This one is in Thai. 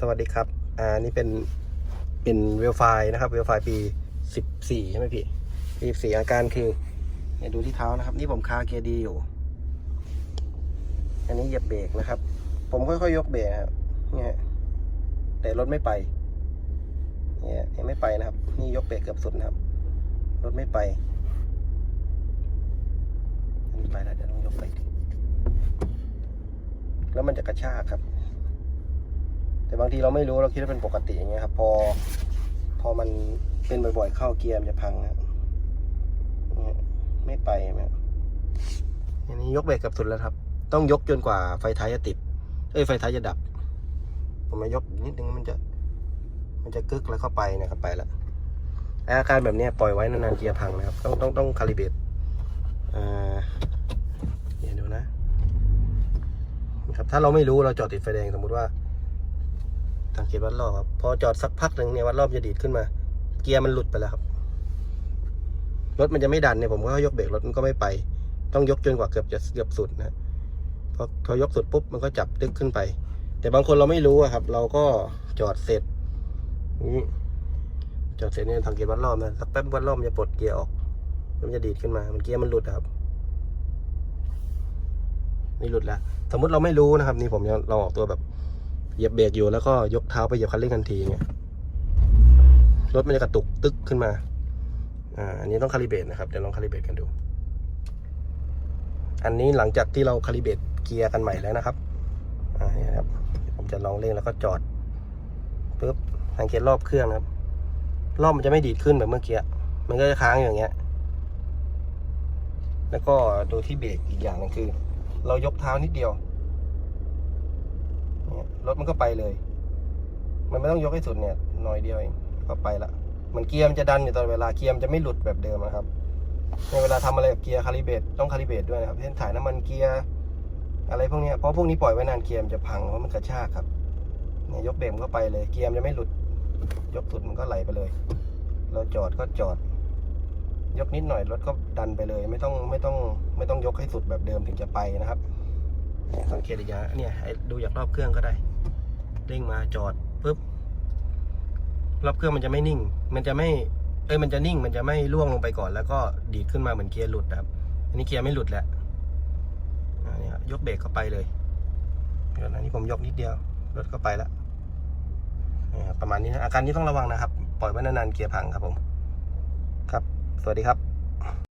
สวัสดีครับ อ่า นี่เป็น เป็นเวลไฟนะครับ เวลไฟปีสิบสี่ใช่ไหมพี่ปีสี่อาการคือ เนี่ยดูที่เท้านะครับ นี่ผมคาเกียร์ดีอยู่ อันนี้เหยียบเบรกนะครับ ผมค่อยๆยกเบรกครับ เนี่ย แต่รถไม่ไป เนี่ยยังไม่ไปนะครับ นี่ยกเบรกเกือบสุดนะครับ รถไม่ไปไปแล้วเดี๋ยวต้องยกไปแล้วมันจะกระชากครับ แต่บางทีเราไม่รู้เราคิดว่าเป็นปกติอย่างเงี้ยครับ พอ พอมันเป็นบ่อยๆ เข้าเกียร์มันจะพังนะไม่ไปไหมอันนี้ยกเบรกเกับสุดแล้วครับ ต้องยกจนกว่าไฟท้ายจะติด เอ้ยไฟท้ายจะดับ ผมมายกนิดนึงมันจะ มันจะกึกแล้วเข้าไปนะครับไปแล้วอาการแบบนี้ปล่อยไว้นานๆเกียร์พังนะครับ ต้องต้องต้องคาลิเบตอ่าเดี๋ยวดูนะนะ ครับถ้าเราไม่รู้เราจอดติดไฟแดงสมมุติว่า สังเกตวัดรอบครับ พอจอดสักพักหนึ่งเนี่ยวัดรอบจะดีดขึ้นมา เกียร์มันหลุดไปแล้วครับ รถมันจะไม่ดันเนี่ยผมก็ยกเบรกรถมันก็ไม่ไป ต้องยกจนกว่าเกือบจะเกือบสุดนะพอพอยกสุดปุ๊บมันก็จับดึกขึ้นไป แต่บางคนเราไม่รู้อะครับ เราก็จอดเสร็จนี่จอดเสร็จเนี่ยสังเกตวัดรอบนะสักแป๊บวัดรอบมันจะปลดเกียร์ออก มันจะดีดขึ้นมา มันเกียร์มันหลุดครับนี่หลุดแล้ว สมมติเราไม่รู้นะครับ นี่ผมยังเราออกตัวแบบ เหยียบเบรกอยู่แล้วก็ยกเท้าไปเหยียบคันเร่งทันทีเงี้ยรถมันจะกระตุกตึกขึ้นมา อ่า อันนี้ต้องคาลิเบรตนะครับ เดี๋ยวลองคาลิเบรตกันดู อันนี้หลังจากที่เราคาลิเบรตเกียร์กันใหม่แล้วนะครับ อ่า นี่ครับ ผมจะลองเร่งแล้วก็จอดปุ๊บสังเกตรอบเครื่องนะครับ รอบมันจะไม่ดีดขึ้นแบบเมื่อกี้ มันก็จะค้างอย่างเงี้ย แล้วก็ดูที่เบรกอีกอย่างหนึงคือ เรายกเท้านิดเดียว รถมันก็ไปเลย มันไม่ต้องยกให้สุดเนี่ยหน่อยเดียวเองก็ไปละเหมือนเกียร์มันจะดันอยู่ตลอดเวลาเกียร์มันจะไม่หลุดแบบเดิมนะครับในเวลาทำอะไรกับเกียร์คาลิเบตต้องคาลิเบตด้วยนะครับเช่นถ่ายน้ำมันเกียร์อะไรพวกนี้เพราะพวกนี้ปล่อยไว้นานเกียร์มันจะพังเพราะมันกระชากครับเนี่ยยกเบรกก็ไปเลยเกียร์มันจะไม่หลุด ยกสุดมันก็ไหลไปเลย เราจอดก็จอด ยกนิดหน่อยรถก็ดันไปเลย ไม่ต้องไม่ต้องไม่ต้องยกให้สุดแบบเดิมถึงจะไปนะครับสังเกตระยะเนี่ยดูจากรอบเครื่องก็ได้ เร่งมาจอดปุ๊บรอบเครื่องมันจะไม่นิ่ง มันจะไม่เอ้ยมันจะนิ่ง มันจะไม่ล่วงลงไปก่อน แล้วก็ดีดขึ้นมาเหมือนเกียร์หลุดครับ อันนี้เกียร์ไม่หลุดแล้วอ่านี่ยยกเบรกเข้าไปเลยเดี๋ยวนะนี่ผมยกนิดเดียวรถก็ไปแล้วประมาณนี้นะอาการนี้ต้องระวังนะครับ ปล่อยไว้นานๆเกียร์พังครับผม ครับ สวัสดีครับ